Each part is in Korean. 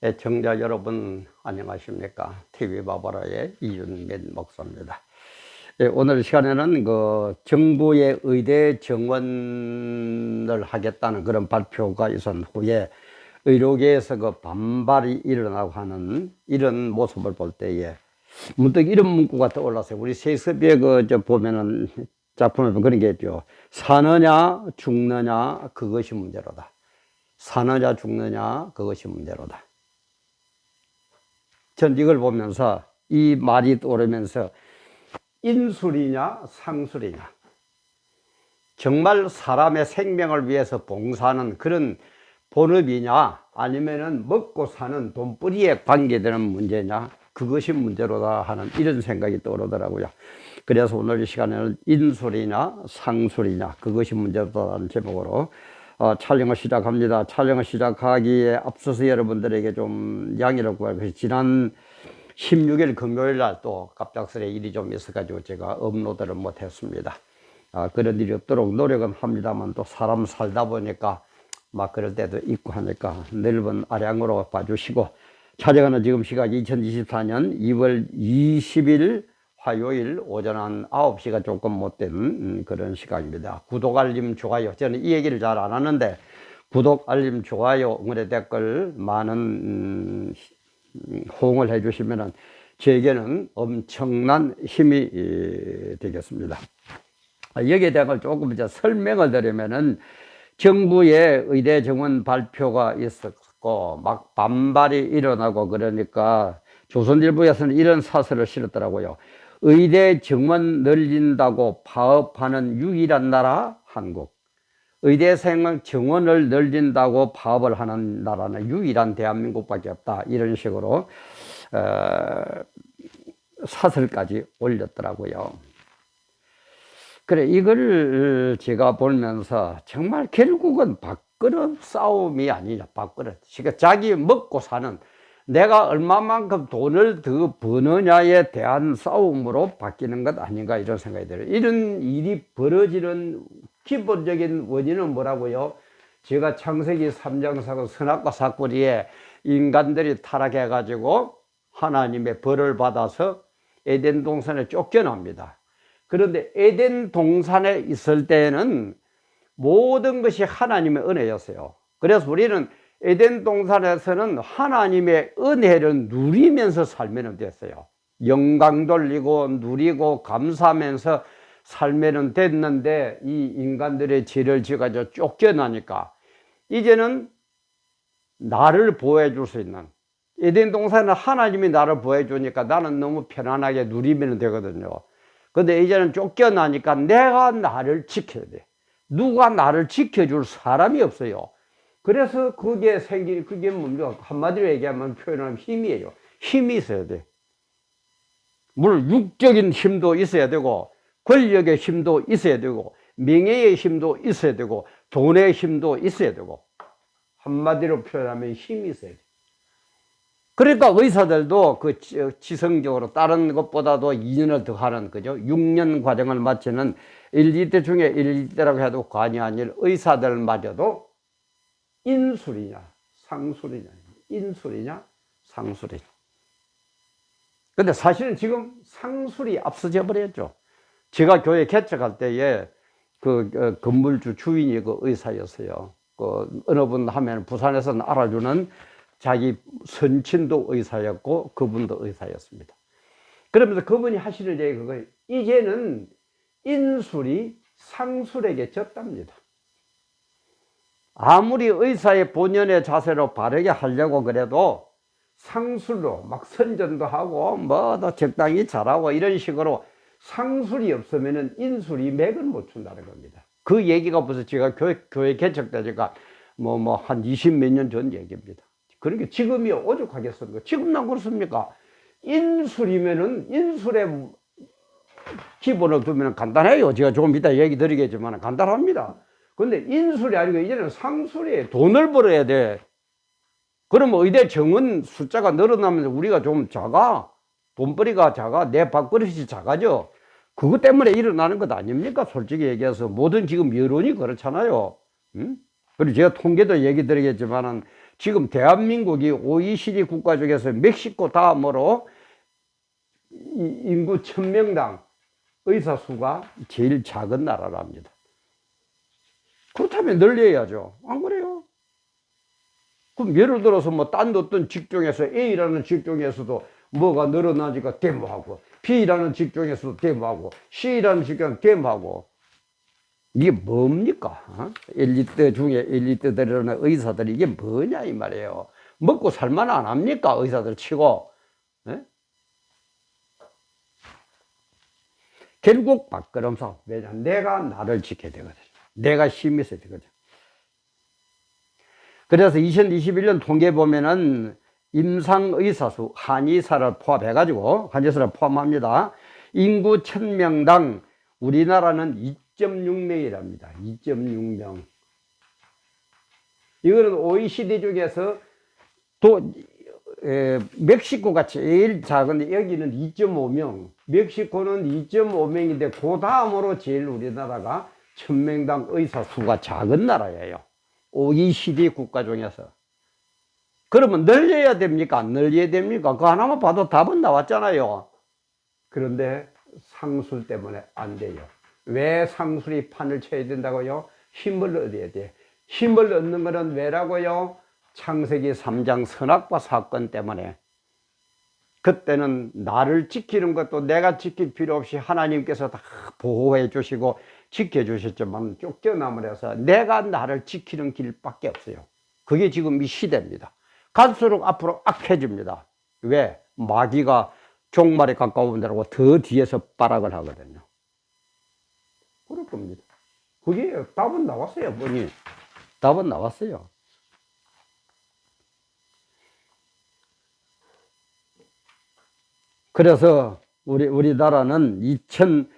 애청자 여러분 안녕하십니까? TV 바바라의 이윤민 목사입니다. 예, 오늘 시간에는 그 정부의 의대 정원을 하겠다는 그런 발표가 있은 후에 의료계에서 그 반발이 일어나고 하는 이런 모습을 볼 때에 문득 이런 문구가 떠올랐어요. 우리 세습에 그저 보면은 작품에 보면 그런 게 있죠. 사느냐 죽느냐 그것이 문제로다. 사느냐 죽느냐 그것이 문제로다. 전 이걸 보면서 이 말이 떠오르면서 인술이냐 상술이냐 정말 사람의 생명을 위해서 봉사하는 그런 본업이냐 아니면은 먹고 사는 돈벌이에 관계되는 문제냐 그것이 문제로다 하는 이런 생각이 떠오르더라고요. 그래서 오늘 이 시간에는 인술이냐 상술이냐 그것이 문제로다라는 제목으로 어, 촬영을 시작합니다. 촬영을 시작하기에 앞서서 여러분들에게 좀 양해를 구하고 지난 16일 금요일 날 또 갑작스레 일이 좀 있어가지고 제가 업로드를 못했습니다. 아, 그런 일이 없도록 노력은 합니다만 또 사람 살다 보니까 막 그럴 때도 있고 하니까 넓은 아량으로 봐주시고 촬영하는 지금 시각이 2024년 2월 20일 화요일 오전 한 9시가 조금 못된 음, 그런 시각입니다. 구독, 알림, 좋아요. 저는 이 얘기를 잘 안 하는데 구독, 알림, 좋아요, 응원의 댓글 많은 음, 호응을 해주시면 저에게는 엄청난 힘이 예, 되겠습니다. 아, 여기에 대한 걸 조금 이제 설명을 드리면은 정부의 의대 정원 발표가 있었고 막 반발이 일어나고 그러니까 조선일보에서는 이런 사설을 실었더라고요. 의대 정원 늘린다고 파업하는 유일한 나라 한국. 의대생 정원을 늘린다고 파업을 하는 나라는 유일한 대한민국밖에 없다. 이런 식으로 어, 사설까지 올렸더라고요. 그래 이걸 제가 보면서 정말 결국은 밥그릇 싸움이 아니냐 밥그릇. 그러니까 자기 먹고 사는 내가 얼마만큼 돈을 더 버느냐에 대한 싸움으로 바뀌는 것 아닌가 이런 생각이 들어요. 이런 일이 벌어지는 기본적인 원인은 뭐라고요? 제가 창세기 3장 사고 선악과 사거리에 인간들이 타락해가지고 하나님의 벌을 받아서 에덴 동산에 쫓겨납니다. 그런데 에덴 동산에 있을 때는 모든 것이 하나님의 은혜였어요. 그래서 우리는 에덴 동산에서는 하나님의 은혜를 누리면서 살면 됐어요. 영광 돌리고 누리고 감사하면서 살면 됐는데 이 인간들의 죄를 지어가지고 쫓겨나니까 이제는 나를 보호해 줄 수 있는 에덴 동산은 하나님이 나를 보호해 주니까 나는 너무 편안하게 누리면 되거든요. 근데 이제는 쫓겨나니까 내가 나를 지켜야 돼. 누가 나를 지켜줄 사람이 없어요. 그래서 그게 생긴, 그게 뭡니까? 한마디로 얘기하면 표현하면 힘이에요. 힘이 있어야 돼. 물론 육적인 힘도 있어야 되고, 권력의 힘도 있어야 되고, 명예의 힘도 있어야 되고, 돈의 힘도 있어야 되고, 한마디로 표현하면 힘이 있어야 돼. 그러니까 의사들도 그 지성적으로 다른 것보다도 2년을 더 하는 거죠. 6년 과정을 마치는 1, 2대 중에 1, 2대라고 해도 관이 아닐 의사들마저도 인술이냐, 상술이냐, 인술이냐, 상술이냐. 근데 사실은 지금 상술이 앞서져 버렸죠. 제가 교회 개척할 때에 그 어, 건물주 주인이 그 의사였어요. 그 어느 분 하면 부산에서는 알아주는 자기 선친도 의사였고 그분도 의사였습니다. 그러면서 그분이 하시는 얘기 그거예요. 이제는 인술이 상술에게 졌답니다. 아무리 의사의 본연의 자세로 바르게 하려고 그래도 상술로 막 선전도 하고 뭐도 적당히 잘하고 이런 식으로 상술이 없으면 인술이 맥을 못 춘다는 겁니다. 그 얘기가 벌써 제가 교회, 교회 개척 때니까 뭐 뭐 한 20 몇 년 전 얘기입니다. 그러니까 지금이 오죽하겠습니까? 지금 난 그렇습니까? 인술이면은 인술의 기본을 두면 간단해요. 제가 조금 이따 얘기 드리겠지만 간단합니다. 근데 인술이 아니고 이제는 상술이에요. 돈을 벌어야 돼. 그러면 의대 정원 숫자가 늘어나면 우리가 좀 작아. 돈벌이가 작아. 내 밥그릇이 작아져. 그것 때문에 일어나는 것 아닙니까? 솔직히 얘기해서. 모든 지금 여론이 그렇잖아요. 응? 그리고 제가 통계도 얘기 드리겠지만은 지금 대한민국이 OECD 국가 중에서 멕시코 다음으로 이 인구 1000명당 의사 수가 제일 작은 나라랍니다. 그렇다면 늘려야죠. 안 그래요? 그럼 예를 들어서 뭐딴 어떤 직종에서 A라는 직종에서도 뭐가 늘어나니까 데모하고 B라는 직종에서도 데모하고 C라는 직종 데모하고 이게 뭡니까? 어? 엘리트 중에 엘리트들이라는 의사들이 이게 뭐냐 이 말이에요. 먹고 살만 안 합니까? 의사들 치고. 예? 결국 밥걸음사. 왜냐? 내가 나를 지켜야 되거든. 내가 있어야 되거든. 그래서 2021년 통계 보면은 임상의사수, 한의사를 포함해가지고, 한의사를 포함합니다. 인구 1000명당 우리나라는 2.6명이랍니다. 2.6명. 이거는 OECD 중에서 또, 에, 멕시코가 제일 작은데 여기는 2.5명. 멕시코는 2.5명인데 그 다음으로 제일 우리나라가 1000명당 의사 수가 작은 나라예요. OECD 국가 중에서. 그러면 늘려야 됩니까? 안 늘려야 됩니까? 그거 하나만 봐도 답은 나왔잖아요. 그런데 상술 때문에 안 돼요. 왜 상술이 판을 쳐야 된다고요? 힘을 얻어야 돼. 힘을 얻는 것은 왜라고요? 창세기 3장 선악과 사건 때문에. 그때는 나를 지키는 것도 내가 지킬 필요 없이 하나님께서 다 보호해 주시고 지켜 주셨지만 쫓겨남으로서 내가 나를 지키는 길밖에 없어요. 그게 지금 이 시대입니다. 갈수록 앞으로 악해집니다. 왜? 마귀가 종말에 가까운 데라고 더 뒤에서 발악을 하거든요. 그럴 겁니다. 그게 답은 나왔어요, 뭐니? 답은 나왔어요. 그래서 우리 우리나라는 2000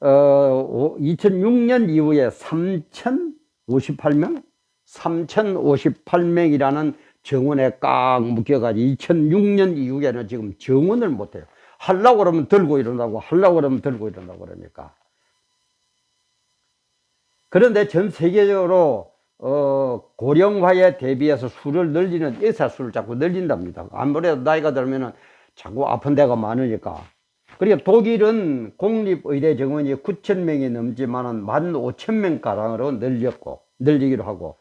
어, 2006년 이후에 3,058명, 3,058명이라는 정원에 꽉 묶여가지고 2006년 이후에는 지금 정원을 못해요. 하려고 그러면 들고 일어나고 하려고 그러면 들고 일어나고 그러니까. 그런데 전 세계적으로 어, 고령화에 대비해서 수를 늘리는 의사 수를 자꾸 늘린답니다. 아무래도 나이가 들면 은 자꾸 아픈 데가 많으니까. 그러니까 독일은 공립의대 정원이 9천 명이 넘지만은 1만 5천 명 가량으로 늘렸고 늘리기로 하고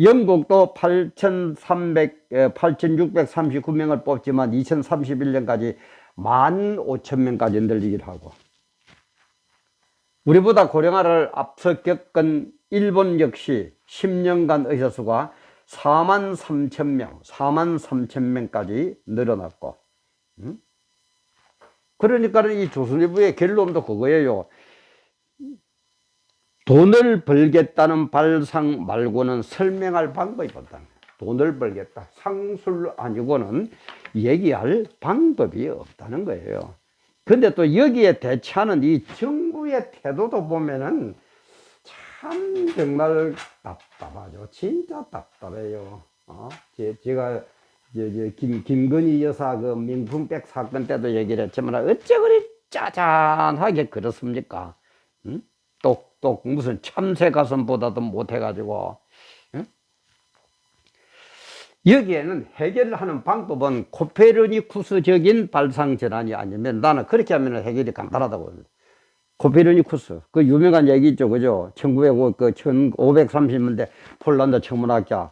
영국도 8,300, 8,639명을 뽑지만 2031년까지 1만 5천 명까지 늘리기로 하고 우리보다 고령화를 앞서 겪은 일본 역시 10년간 의사 수가 4만 3천 명, 4만 3천 명까지 늘어났고 음? 그러니까 이 조선일보의 결론도 그거예요. 돈을 벌겠다는 발상 말고는 설명할 방법이 없다. 돈을 벌겠다. 상술 아니고는 얘기할 방법이 없다는 거예요. 근데 또 여기에 대처하는 이 정부의 태도도 보면은 참 정말 답답하죠. 진짜 답답해요. 어? 제, 제가 저, 저, 김, 김건희 여사 그 명품백 사건 때도 얘기를 했지만 어째 그리 짜잔하게 그렇습니까? 응? 똑똑 무슨 참새 가슴보다도 못해가지고 응? 여기에는 해결을 하는 방법은 코페르니쿠스적인 발상 전환이 아니면 나는 그렇게 하면 해결이 간단하다고 봅니다. 코페르니쿠스 그 유명한 얘기 있죠 그죠 1905, 그 1530년대 폴란드 천문학자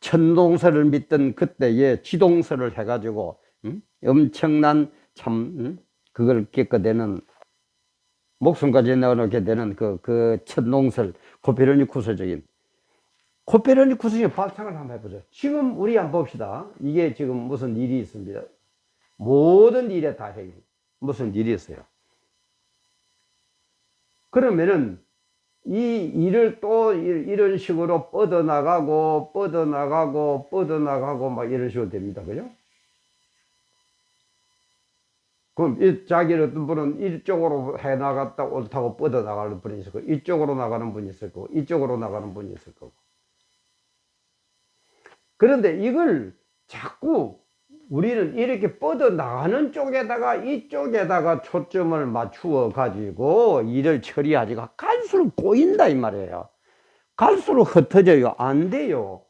천동설을 믿던 그때에 지동설을 해가지고 음? 엄청난 참 음? 그걸 겪어대는 목숨까지 내어놓게 되는 그, 그 천동설 코페르니쿠스적인 코페르니쿠스의 발상을 한번 해보죠. 지금 우리 한번 봅시다. 이게 지금 무슨 일이 있습니다. 모든 일에 다 해결. 무슨 일이 있어요. 그러면은 이 일을 또 이런 식으로 뻗어나가고, 뻗어나가고, 뻗어나가고, 막 이런 식으로 됩니다. 그죠? 그럼 이 자기는 어떤 분은 이쪽으로 해 나갔다 옳다고 뻗어나가는 분이 있을 거고, 이쪽으로 나가는 분이 있을 거고, 이쪽으로 나가는 분이 있을 거고. 그런데 이걸 자꾸 우리는 이렇게 뻗어나가는 쪽에다가 이쪽에다가 초점을 맞추어 가지고 일을 처리하지가 갈수록 꼬인다 이 말이에요. 갈수록 흩어져요. 안 돼요.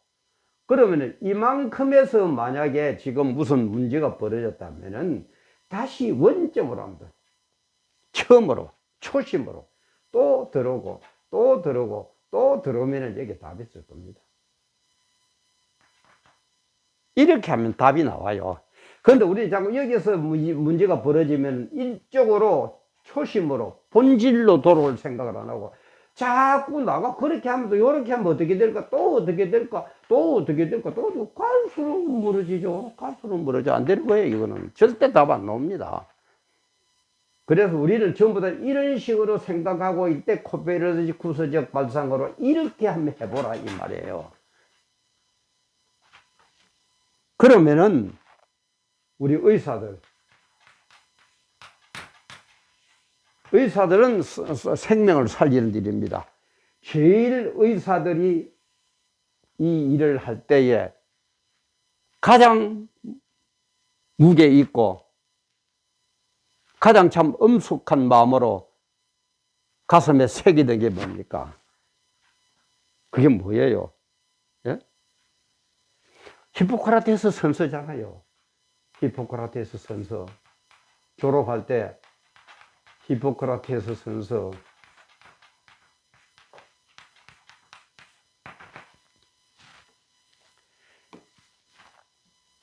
그러면은 이만큼에서 만약에 지금 무슨 문제가 벌어졌다면은 다시 원점으로 한번 처음으로 초심으로 또 들어오고 또 들어오고 또 들어오면은 여기 답이 있을 겁니다. 이렇게 하면 답이 나와요. 그런데 우리 자꾸 여기서 문제- 문제가 벌어지면 일적으로 초심으로 본질로 돌아올 생각을 안 하고 자꾸 나가 그렇게 하면서 이렇게 하면 어떻게 될까? 또 어떻게 될까? 또 어떻게 될까? 또 갈수록 멀어지죠. 갈수록 멀어져. 안 되는 거예요 이거는. 절대 답 안 나옵니다. 그래서 우리는 전부 다 이런 식으로 생각하고 이때 코페르지 구서적 발상으로 이렇게 한번 해보라 이 말이에요. 그러면은 우리 의사들 의사들은 생명을 살리는 일입니다. 제일 의사들이 이 일을 할 때에 가장 무게 있고 가장 참 엄숙한 마음으로 가슴에 새기던 게 뭡니까? 그게 뭐예요? 예? 히포크라테스 선서잖아요. 히포크라테스 선서. 졸업할 때 히포크라테스 선서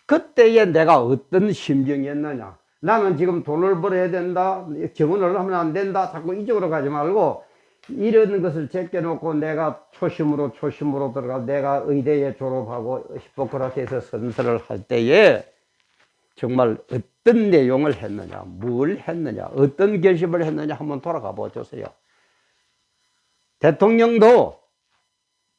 그때에 내가 어떤 심정이었느냐? 나는 지금 돈을 벌어야 된다 경원을 하면 안 된다 자꾸 이쪽으로 가지 말고 이런 것을 제껴놓고 내가 초심으로 초심으로 들어가 내가 의대에 졸업하고 히포크라테스 선서를 할 때에 정말 어떤 내용을 했느냐, 뭘 했느냐, 어떤 결심을 했느냐 한번 돌아가 보세요. 대통령도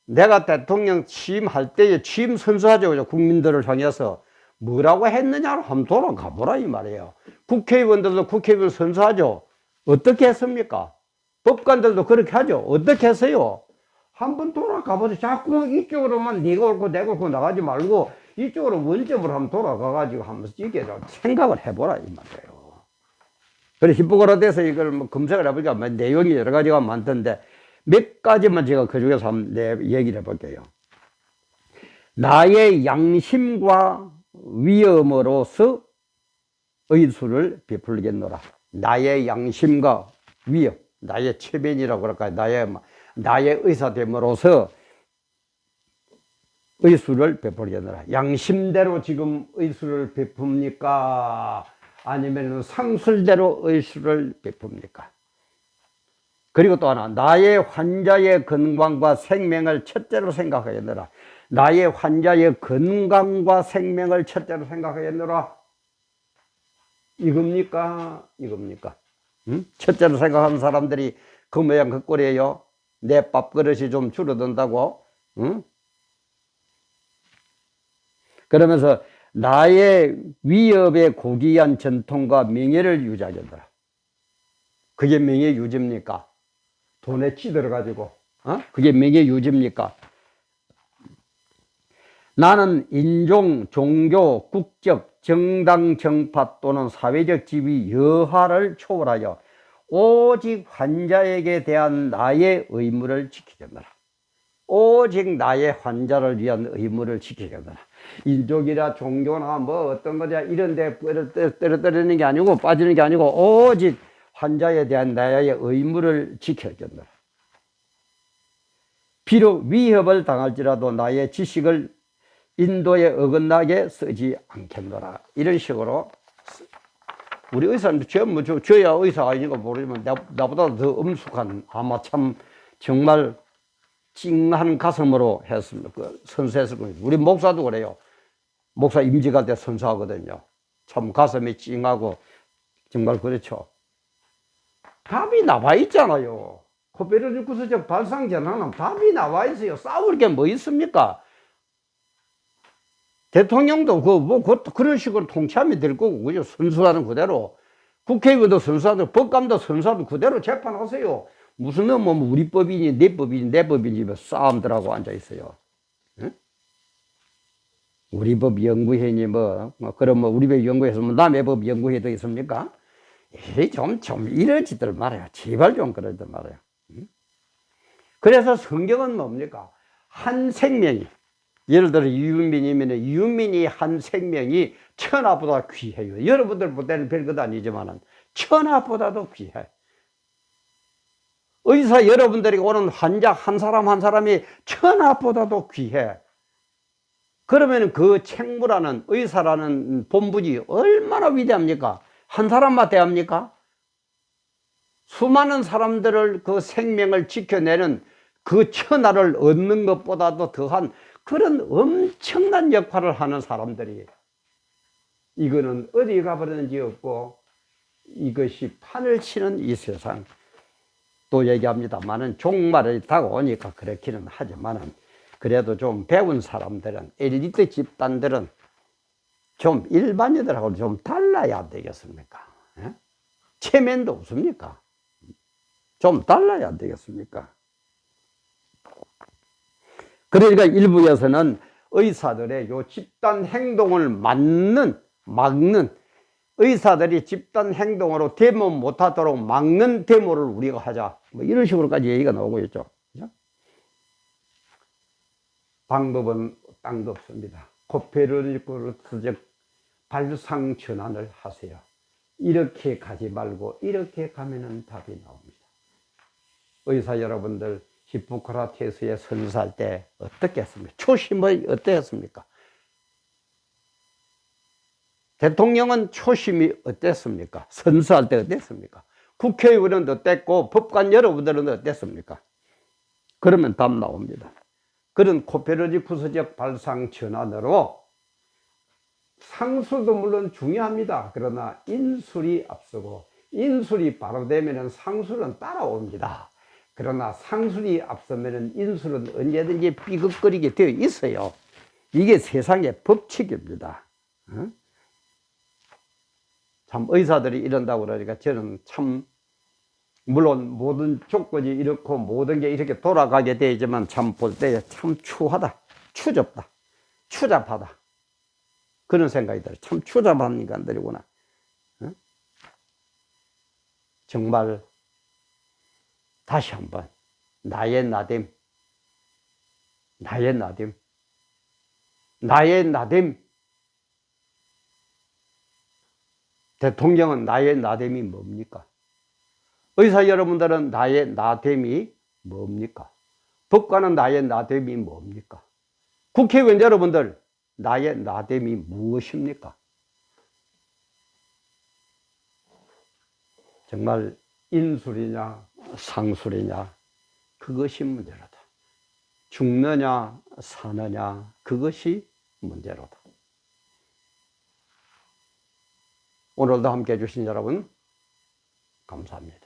내가 대통령 취임할 때에 취임 선서하죠. 그죠? 국민들을 향해서 뭐라고 했느냐를 한번 돌아가 보라 이 말이에요. 국회의원들도 국회의원 선서하죠. 어떻게 했습니까? 법관들도 그렇게 하죠. 어떻게 했어요? 한번 돌아가 보세요. 자꾸 이쪽으로만 네가 옳고 내가 옳고 나가지 말고 이쪽으로 원점으로 한번 돌아가 가지고 한번 이게 좀 생각을 해보라 이 말이에요. 그래 히포크라테스 이걸 뭐 검색을 해보니까 뭐 내용이 여러 가지가 많던데 몇 가지만 제가 그 중에서 한번 내 얘기를 해볼게요. 나의 양심과 위험으로서 의술을 베풀겠노라. 나의 양심과 위험, 나의 체면이라고 그럴까요? 나의 뭐, 나의 의사됨으로서 의술을 베풀겠노라. 양심대로 지금 의술을 베풉니까? 아니면 상술대로 의술을 베풉니까? 그리고 또 하나, 나의 환자의 건강과 생명을 첫째로 생각하겠노라. 나의 환자의 건강과 생명을 첫째로 생각하겠노라. 이겁니까? 이겁니까? 응? 첫째로 생각하는 사람들이 그 모양 그 꼴이에요. 내 밥그릇이 좀 줄어든다고. 응? 그러면서 나의 위협의 고귀한 전통과 명예를 유지하겠더라. 그게 명예 유지입니까? 돈에 찌들어가지고, 어? 그게 명예 유지입니까? 나는 인종, 종교, 국적, 정당, 정파 또는 사회적 지위 여하를 초월하여 오직 환자에게 대한 나의 의무를 지키겠노라. 오직 나의 환자를 위한 의무를 지키겠노라. 인종이나 종교나 뭐 어떤 거냐 이런 데 떨어뜨리는 게 아니고 빠지는 게 아니고 오직 환자에 대한 나의 의무를 지켜겠노라. 비록 위협을 당할지라도 나의 지식을 인도에 어긋나게 쓰지 않겠노라. 이런 식으로 우리 의사는 전부 저, 저야 의사가 아니고 모르지만 나, 나보다 더 엄숙한 아마 참 정말 찡한 가슴으로 했습니다. 그 선서했을. 우리 목사도 그래요. 목사 임직할 때 선서하거든요. 참 가슴이 찡하고 정말 그렇죠. 답이 나와 있잖아요. 코페르니쿠스 구서적 발상 전환은 답이 나와 있어요. 싸울 게 뭐 있습니까? 대통령도 그, 뭐, 그, 그런 식으로 통치하면 될 거고, 그죠? 선수하는 그대로. 국회의원도 선수하는, 법관도 선수하는 그대로 재판하세요. 무슨, 뭐, 뭐 우리 법이니, 내 법이니, 내 법이니, 뭐 싸움들하고 앉아 있어요. 응? 우리 법 연구회니, 뭐, 뭐, 그럼 뭐, 우리 법 연구회에서 뭐 남의 법 연구회도 있습니까? 이 좀, 좀 이러지들 말아요. 제발 좀 그러지들 말아요. 응? 그래서 성경은 뭡니까? 한 생명이, 예를 들어 이윤민이면 이윤민이 한 생명이 천하보다 귀해요. 여러분들 볼 때는 별것 아니지만은 천하보다도 귀해. 의사 여러분들이 오는 환자 한 사람 한 사람이 천하보다도 귀해. 그러면 그 책무라는 의사라는 본분이 얼마나 위대합니까? 한 사람만 대합니까? 수많은 사람들을 그 생명을 지켜내는 그 천하를 얻는 것보다도 더한 그런 엄청난 역할을 하는 사람들이 이거는 어디 가버리는지 없고 이것이 판을 치는 이 세상 또 얘기합니다만은 종말이 다가오니까 그렇기는 하지만은 그래도 좀 배운 사람들은 엘리트 집단들은 좀 일반인들하고 좀 달라야 안 되겠습니까? 예? 체면도 없습니까? 좀 달라야 안 되겠습니까? 그러니까 일부에서는 의사들의 요 집단 행동을 막는, 막는, 의사들이 집단 행동으로 데모 못하도록 막는 데모를 우리가 하자. 뭐 이런 식으로까지 얘기가 나오고 있죠. 그죠? 방법은 딴거 없습니다. 코페르니쿠스적 발상 전환을 하세요. 이렇게 가지 말고 이렇게 가면은 답이 나옵니다. 의사 여러분들 히포크라테스에 선사할 때 어떻게 했습니까? 초심이 어땠습니까? 대통령은 초심이 어땠습니까? 선사할 때 어땠습니까? 국회의원은 어땠고 법관 여러분들은 어땠습니까? 그러면 답 나옵니다. 그런 코페르니쿠스적 발상 전환으로 상술도 물론 중요합니다. 그러나 인술이 앞서고 인술이 바로 되면 상술은 따라옵니다. 그러나 상술이 앞서면 인술은 언제든지 삐걱거리게 되어 있어요. 이게 세상의 법칙입니다. 어? 참 의사들이 이런다고 그러니까 저는 참 물론 모든 조건이 이렇고 모든 게 이렇게 돌아가게 되지만 참 볼 때 참 추하다, 추접다, 추잡하다 그런 생각이 들어요. 참 추잡한 인간들이구나. 어? 정말 다시 한번 나의 나됨, 나의 나됨, 나의 나됨. 대통령은 나의 나됨이 뭡니까? 의사 여러분들은 나의 나됨이 뭡니까? 법관은 나의 나됨이 뭡니까? 국회의원 여러분들 나의 나됨이 무엇입니까? 정말 인술이냐 상술이냐 그것이 문제로다. 죽느냐 사느냐 그것이 문제로다. 오늘도 함께 해주신 여러분 감사합니다.